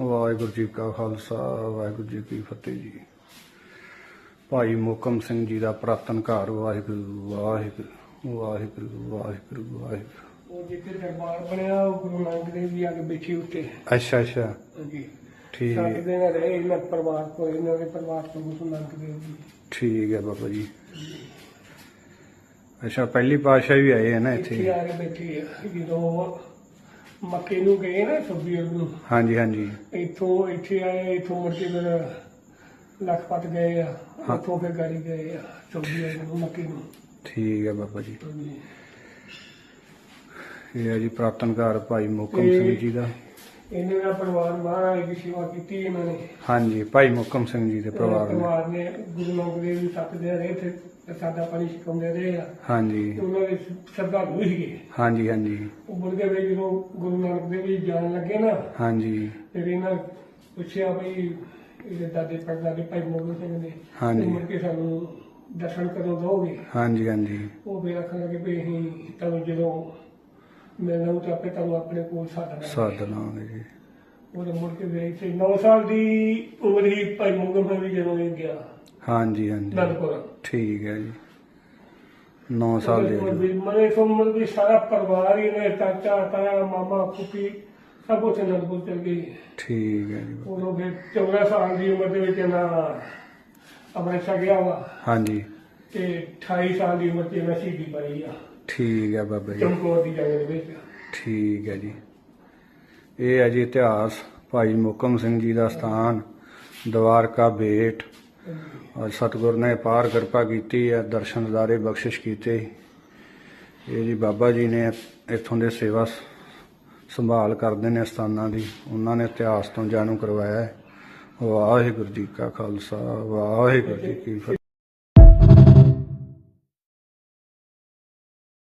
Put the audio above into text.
ਵਾਹਿਗੁਰੂ ਜੀ ਕਾ ਖਾਲਸਾ ਵਾਹਿਗੁਰੂ ਜੀ ਕੀ ਫਤਿਹ ਜੀ। ਭਾਈ ਮੋਕਮ ਸਿੰਘ ਜੀ ਦਾ ਪ੍ਰਾਤਨ ਘਰ ਵਾਹਿਗੁਰੂ ਵਾਹਿਗੁਰੂ ਵਾਹਿਗੁਰੂ ਵਾਹਿਗੁਰੂ ਵਾਹਿਗੁਰੂ। ਉਹ ਜਿੱਥੇ ਦਰਬਾਰ ਬਣਿਆ ਉਹ ਗੁਰੂ ਨਾਨਕ ਦੇਵ ਜੀ ਆ ਕੇ ਬੈਠੇ ਉੱਤੇ। ਅੱਛਾ ਅੱਛਾ। ਜੀ ਠੀਕ। ਸੱਤ ਦਿਨ ਰਹੇ ਇਹਨਾਂ ਪਰਿਵਾਰ ਕੋਲ ਇਹਨਾਂ ਦੇ ਪਰਿਵਾਰ ਤੋਂ ਗੁਰੂ ਨਾਨਕ ਦੇਵ ਜੀ। ਠੀਕ ਹੈ ਬਾਬਾ ਜੀ। ਅੱਛਾ ਪਹਿਲੀ ਪਾਤਸ਼ਾਹ ਵੀ ਆਏ ਹੈ ਨਾ ਇੱਥੇ। ਇੱਥੇ ਆ ਕੇ ਬੈਠੇ ਜਦੋਂ ਮੱਕੇ ਨੂੰ ਗਏ ਨਾ ਸੱਬੀ ਨੂੰ। ਹਾਂਜੀ ਹਾਂਜੀ। ਇੱਥੋਂ ਇੱਥੇ ਆਏ ਇੱਥੋਂ ਮੁੜ ਕੇ ਫਿਰ ਲਖਪਤ ਗਏ ਆ ਉੱਥੋਂ ਫਿਰ ਗਾੜੀ ਗਏ ਆ ਸੱਬੀ ਨੂੰ ਮੱਕੇ ਨੂੰ। ਠੀਕ ਹੈ ਬਾਬਾ ਜੀ। ਹਾਂਜੀ। ਇਹ ਹੈ ਜੀ ਪ੍ਰਾਤਨ ਘਰ ਭਾਈ ਮੋਕਮ ਸਿੰਘ ਜੀ ਦਾ। ਇਹਨਾਂ ਦਾ ਪਰਿਵਾਰ ਮਹਾਰਾਜ ਦੀ ਸੇਵਾ ਕੀਤੀ ਇਹਨਾਂ ਨੇ। ਹਾਂਜੀ ਭਾਈ ਮੋਕਮ ਸਿੰਘ ਜੀ ਦੇ ਪਰਿਵਾਰ ਨੇ। ਪਰਿਵਾਰ ਨੇ ਗੁਰੂ ਨਾਨਕ ਦੇਵ ਜੀ ਸੱਤ ਦੇ ਰਹੇ ਤੇ ਤੇ ਸਾਦਾ ਪਾਣੀ ਸਿਖਾਉਂਦੇ ਰਹੇ ਆ। ਹਾਂਜੀ। ਤੇ ਉਹਨਾਂ ਦੇ ਸ਼ਰਧਾਲੂ ਸੀਗੇ। ਹਾਂਜੀ ਹਾਂਜੀ। ਉਹ ਮੁੜ ਕੇ ਵੀ ਜਦੋਂ ਗੁਰੂ ਨਾਨਕ ਦੇਵ ਜੀ ਜਾਣ ਲੱਗੇ ਨਾ ਹਾਂਜੀ। ਫਿਰ ਇਹਨਾਂ ਪੁੱਛਿਆ ਵੀ ਇਹਦੇ ਦਾਦੇ ਪੜਦਾਦੇ ਭਾਈ ਮੋਗਨ ਸਿੰਘ ਨੇ ਹਾਂਜੀ। ਤੇ ਮੁੜ ਕੇ ਸਾਨੂੰ ਦਰਸ਼ਨ ਕਦੋਂ ਦੋਗੇ ਹਾਂਜੀ ਹਾਂਜੀ। ਉਹ ਵੀ ਆਖਣ ਲੱਗੇ ਵੀ ਅਸੀਂ ਤੁਹਾਨੂੰ ਜਦੋਂ ਮਿਲਣਾ ਤਾਂ ਆਪੇ ਤੁਹਾਨੂੰ ਆਪਣੇ ਕੋਲ ਸਾਧਨਾ ਸਾਧਨਾ ਜੀ। ਉਹਦੇ ਮੁੜ ਕੇ ਵੇਖ ਤੇ 9 ਸਾਲ ਦੀ ਉਮਰ ਹੀ ਭਾਈ ਮੋਗਨ ਸਿੰਘ ਜੀ ਜਦੋਂ ਇਹ ਗਿਆ। ਹਾਂਜੀ ਹਾਂਜੀ। ਨੰਦਪੁਰ। ਠੀਕ ਹੈ ਜੀ। 9 ਸਾਲ ਦੇ ਜੀ। ਮਨੇ ਸੁਮਨ ਵੀ ਸਾਰਾ ਪਰਿਵਾਰ ਹੀ ਨੇ ਚਾਚਾ ਤਾਇਆ ਮਾਮਾ ਫੁੱਫੀ ਸਭ ਉੱਥੇ ਨੰਦਪੁਰ ਚਲ ਗਏ। ਠੀਕ ਹੈ ਜੀ। ਉਦੋਂ ਫਿਰ 14 ਸਾਲ ਦੀ ਉਮਰ ਦੇ ਵਿੱਚ ਇਹਨਾਂ ਆਪਣੇ ਗਿਆ ਵਾ। ਹਾਂਜੀ। ਤੇ 28 ਸਾਲ ਦੀ ਉਮਰ 'ਚ ਇਹਨਾਂ ਸ਼ਹੀਦੀ ਪਾਈ ਆ। ਠੀਕ ਹੈ ਬਾਬਾ ਜੀ। ਚਮਕੌਰ ਦੀ ਜੰਗ ਦੇ ਵਿੱਚ ਠੀਕ ਹੈ ਜੀ। ਇਹ ਹੈ ਜੀ ਇਤਿਹਾਸ ਭਾਈ ਮੁਕਮ ਸਿੰਘ ਜੀ ਦਾ ਸਥਾਨ ਦਵਾਰਕਾ ਬੇਟ। ਔਰ ਸਤਿਗੁਰ ਨੇ ਪਾਰ ਕਿਰਪਾ ਕੀਤੀ ਹੈ ਦਰਸ਼ਨ ਦਿਦਾਰੇ ਬਖਸ਼ਿਸ਼ ਕੀਤੇ। ਇਹ ਜੀ ਬਾਬਾ ਜੀ ਨੇ ਇੱਥੋਂ ਦੇ ਸੇਵਾ ਸੰਭਾਲ ਕਰਦੇ ਨੇ ਸਥਾਨਾਂ ਦੀ। ਉਹਨਾਂ ਨੇ ਇਤਿਹਾਸ ਤੋਂ ਜਾਣੂ ਕਰਵਾਇਆ ਹੈ। ਵਾਹਿਗੁਰੂ ਜੀ ਕਾ ਖਾਲਸਾ ਵਾਹਿਗੁਰੂ ਜੀ ਕੀ ਫਤਿਹ।